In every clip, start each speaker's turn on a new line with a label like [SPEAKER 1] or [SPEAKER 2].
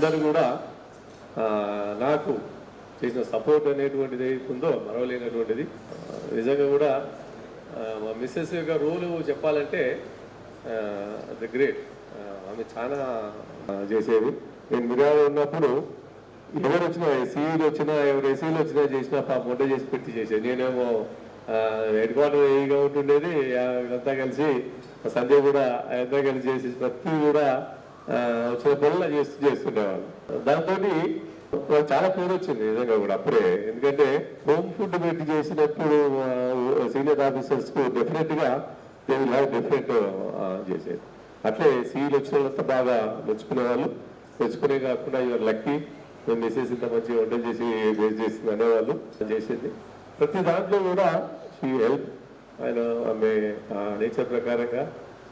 [SPEAKER 1] అందరూ కూడా నాకు చేసిన సపోర్ట్ అనేటువంటిది ఉందో మరవలేనటువంటిది. నిజంగా కూడా మా మిస్సెస్ యొక్క రోలు చెప్పాలంటే ది గ్రేట్ ఆమె చాలా చేసేది. నేను మిరాలో ఉన్నప్పుడు ఎవరు వచ్చినా సీఈలు వచ్చినా ఎవరు ఎస్సీలు వచ్చినా చేసినా పాప వంట చేసి పెట్టి చేసేది. నేనేమో హెడ్ క్వార్టర్ ఏగా ఉంటుండేది అంతా కలిసి సంధ్య కూడా అంతా కలిసి చేసేసి ప్రతి కూడా చిన్న పనులు చేస్తూ చేస్తుండేవాళ్ళు. దాంతో చాలా పేరు వచ్చింది నిజంగా కూడా అప్పుడే. ఎందుకంటే హోమ్ ఫుడ్ పెట్టి చేసినప్పుడు సీనియర్ ఆఫీసర్స్కు డెఫినెట్గా దే విల్ హ్యావ్ డిఫరెంట్ చేసేది. అట్లే సీఈలు వచ్చిన వాళ్ళంతా బాగా మెచ్చుకునే వాళ్ళు మెచ్చుకునే కాకుండా యువర్ లక్కీ మేము మెసేజ్ ఇంత మంచి వంట చేసి బేస్ చేసింది అనేవాళ్ళు చేసేది. ప్రతి దాంట్లో కూడా షీ హెల్ప్ ఆయన ఆమె నేచర్ ప్రకారంగా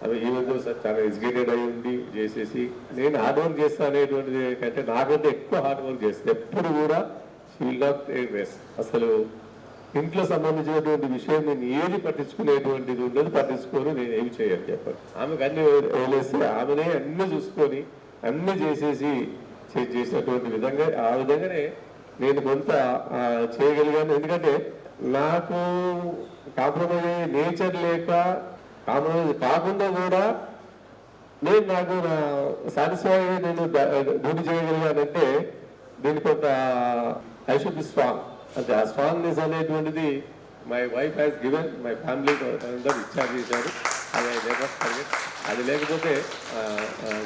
[SPEAKER 1] ఆమె ఈ సార్ చాలా ఎడ్యుకేటెడ్ అయి ఉండి చేసేసి నేను హార్డ్ వర్క్ చేస్తా అనేటువంటిది కంటే నాకంటే ఎక్కువ హార్డ్ వర్క్ చేస్తాను ఎప్పుడు కూడా షీల్ నాట్ రెస్ట్ అసలు ఇంట్లో సంబంధించినటువంటి విషయం నేను ఏది పట్టించుకునేటువంటిది ఉండదు పట్టించుకొని నేను ఏమి చేయాలి చెప్పండి ఆమెకు అన్ని వదిలేస్తే ఆమెనే అన్ని చూసుకొని అన్ని చేసేసి చే- చేసినటువంటి విధంగా ఆ విధంగానే నేను కొంత చేయగలిగాను. ఎందుకంటే నాకు కాంప్రమైజ్ అయ్యే నేచర్ లేక కాంప్రమైజ్ కాకుండా కూడా నేను నాకు నా సాటిస్ఫై నేను ద- డ్యూటీ చేయగలిగానంటే దీని కొంత ఐ షుడ్ బి స్ట్రాంగ్ అంటే ఆ స్ట్రాంగ్నెస్ అనేటువంటిది my wife has given my family అందరూ ఇచ్చారు చేశారు. అది లేకపోతే అది లేకపోతే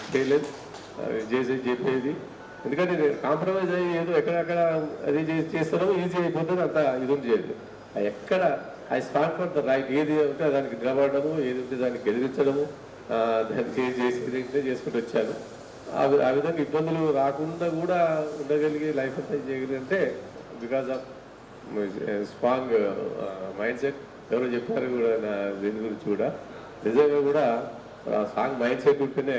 [SPEAKER 1] చేయలేదు. చేసి చెప్పేది. ఎందుకంటే కాంప్రమైజ్ అయ్యి ఏదో ఎక్కడెక్కడ అది చేసి చేస్తారో ఈజీ అయిపోతుంది అంత ఇది చేయలేదు. ఎక్కడ I start for the right ఏది ఉంటే దానికి నిలబడము ఏది ఉంటే దానికి ఎదిరించడము దాన్ని చేసి చేసి చేసుకుంటూ వచ్చాను. ఆ విధంగా ఇబ్బందులు రాకుండా కూడా ఉండగలిగే లైఫ్ అంతా చేయగలిగితే because of strong mindset ఎవరో చెప్పారు కూడా నా దీని గురించి కూడా. నిజంగా కూడా స్ట్రాంగ్ మైండ్ సెట్ ఉంటేనే